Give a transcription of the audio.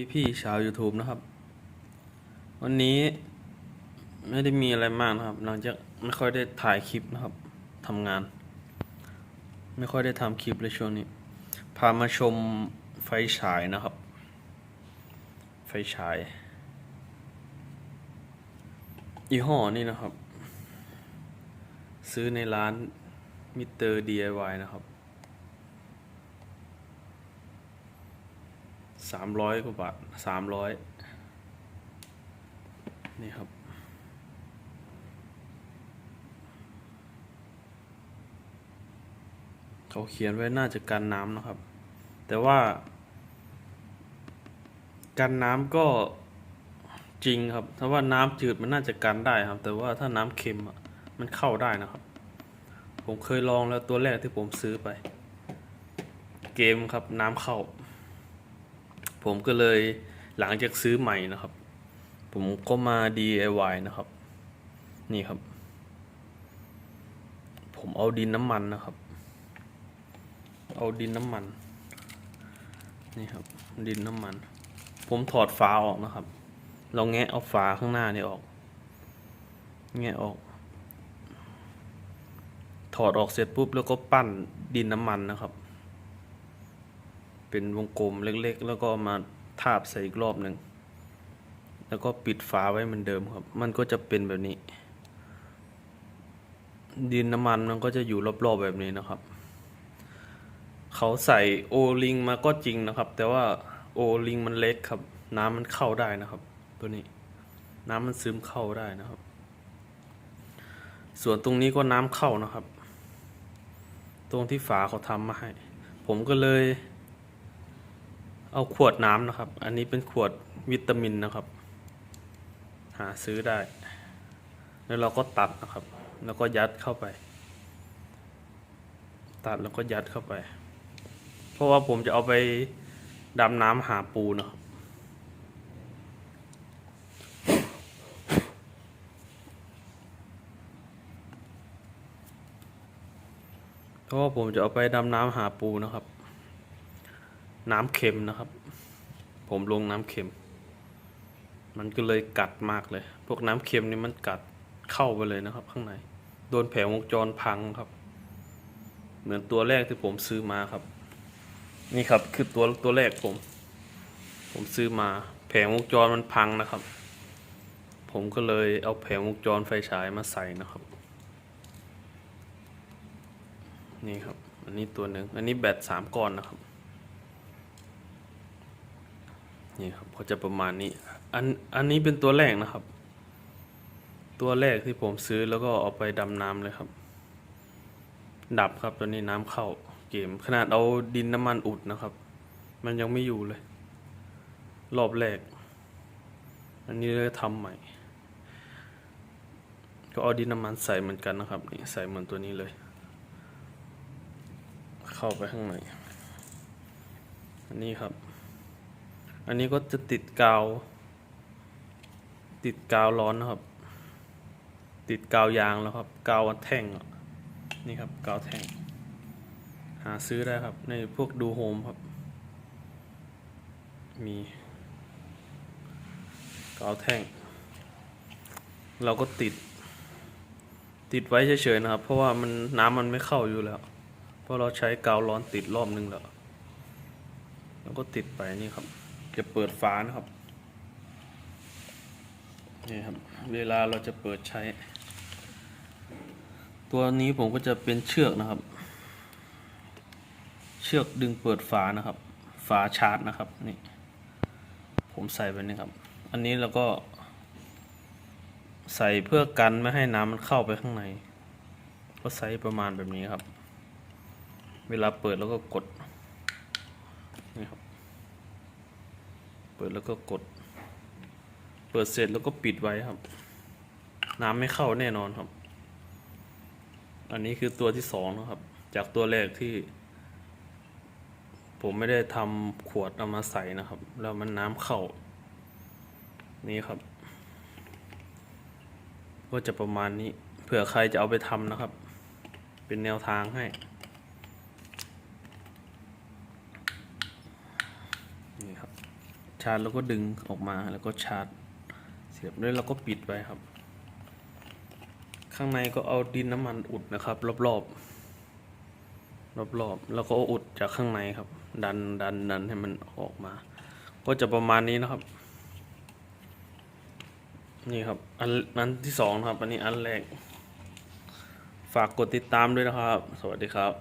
ีพี่ชาว YouTube นะครับ วันนี้ไม่ได้มีอะไรมากนะครับ หลังจากไม่ค่อยได้ถ่ายคลิปนะครับทำงาน ไม่ค่อยได้ทำคลิปเลยช่วงนี้ พามาชมไฟฉายนะครับ ไฟฉายยี่ห้อนี่นะครับ ซื้อในร้านมิเตอร์ DIY นะครับ สามร้อยกว่าบาทสามร้อยนี่ครับ เขาเขียนไว้น่าจะกันน้ำนะครับ แต่ว่า กันน้ำก็จริงครับ ถ้าว่าน้ำจืดมันน่าจะกันได้ครับ แต่ว่าถ้าน้ำเค็มอะมันเข้าได้นะครับ ผมเคยลองแล้วตัวแรกที่ผมซื้อไป เกมครับน้ำเข้า ผมก็เลยหลังจากซื้อใหม่นะครับ ผมก็มา DIY นะครับ นี่ครับ ผมเอาดินน้ำมันนะครับ เอาดินน้ำมัน นี่ครับ ดินน้ำมัน ผมถอดฝาออกนะครับ เราแงะเอาฝาข้างหน้านี่ออก แงะออก ถอดออกเสร็จปุ๊บแล้วก็ปั้นดินน้ำมันนะครับ เป็นวงกลมเล็กๆ แล้วก็มาทาบใส่อีกรอบหนึ่ง แล้วก็ปิดฝาไว้เหมือนเดิมครับ มันก็จะเป็นแบบนี้ ดินน้ำมันมันก็จะอยู่รอบๆแบบนี้นะครับ เขาใส่โอลิงมาก็จริงนะครับ แต่ว่าโอลิงมันเล็กครับ น้ำมันเข้าได้นะครับ ตัวนี้ น้ำมันซึมเข้าได้นะครับ ส่วนตรงนี้ก็น้ำเข้านะครับ ตรงที่ฝาเขาทำมาให้ ผมก็เลย เอาขวดน้ำนะครับ อันนี้เป็นขวดวิตามินนะครับ หาซื้อได้ แล้วเราก็ตัดนะครับ แล้วก็ยัดเข้าไป ตัดแล้วก็ยัดเข้าไป เพราะว่าผมจะเอาไปดำน้ำหาปูนะครับเพราะว่าผมจะเอาไปดำน้ำหาปูนะครับ น้ำเค็มนะครับ ผมลงน้ำเค็ม มันก็เลยกัดมากเลย พวกน้ำเค็มนี่มันกัดเข้าไปเลยนะครับ ข้างใน โดนแผงวงจรพังครับ เหมือนตัวแรกที่ผมซื้อมาครับ นี่ครับคือตัวตัวแรกผม ผมซื้อมาแผงวงจรมันพังนะครับ ผมก็เลยเอาแผงวงจรไฟฉายมาใส่นะครับ นี่ครับ อันนี้ตัวหนึ่งอันนี้แบตสามก้อนนะครับ นี่ครับก็จะประมาณนี้อันอันนี้เป็นตัวแรกนะครับ ตัวแรกที่ผมซื้อแล้วก็เอาไปดำน้ำเลยครับ ดับครับตัวนี้น้ำเข้าเกมขนาดเอาดินน้ำมันอุดนะครับ มันยังไม่อยู่เลย รอบแรก อันนี้เลยทำใหม่ ก็เอาดินน้ำมันใส่เหมือนกันนะครับนี่ใส่เหมือนตัวนี้เลย เข้าไปข้างในอันนี้ครับ อันนี้ก็จะติดกาว ติดกาวร้อนนะครับ ติดกาวยางแล้วครับ กาวแท่งนี่ครับกาวแท่ง หาซื้อได้ครับ ในพวกดูโฮมครับ มีกาวแท่ง เราก็ติด ติดไว้เฉยๆนะครับ เพราะว่ามันน้ำมันไม่เข้าอยู่แล้ว เพราะเราใช้กาวร้อนติดรอบนึงแล้ว แล้วก็ติดไปนี่ครับ จะเปิดฝานะครับ นี่ครับ เวลาเราจะเปิดใช้ ตัวนี้ผมก็จะเป็นเชือกนะครับ เชือกดึงเปิดฝานะครับ ฝาชาร์จนะครับนี่ ผมใส่ไปนี่ครับ อันนี้เราก็ ใส่เพื่อกันไม่ให้น้ำมันเข้าไปข้างใน ก็ใส่ประมาณแบบนี้ครับ เวลาเปิดแล้วก็กดนี่ครับ เปิดแล้วก็กด เปิดเสร็จแล้วก็ปิดไว้ครับ น้ำไม่เข้าแน่นอนครับ อันนี้คือตัวที่สองนะครับ จากตัวแรกที่ ผมไม่ได้ทำขวดเอามาใส่นะครับ แล้วมันน้ำเข้า นี่ครับ ก็จะประมาณนี้ เผื่อใครจะเอาไปทำนะครับ เป็นแนวทางให้ นี่ครับ ชาร์จแล้วก็ดึงออกมาแล้วก็ชาร์จ เสียบด้วยแล้วก็ปิดไว้ครับ ข้างในก็เอาดินน้ำมันอุดนะครับ รอบๆรอบๆแล้วก็อุดจากข้างในครับ ดันดันดันให้มันออกมา ก็จะประมาณนี้นะครับ นี่ครับอันอันที่สองครับ อันนี้อันแรก ฝากกดติดตามด้วยนะครับ สวัสดีครับ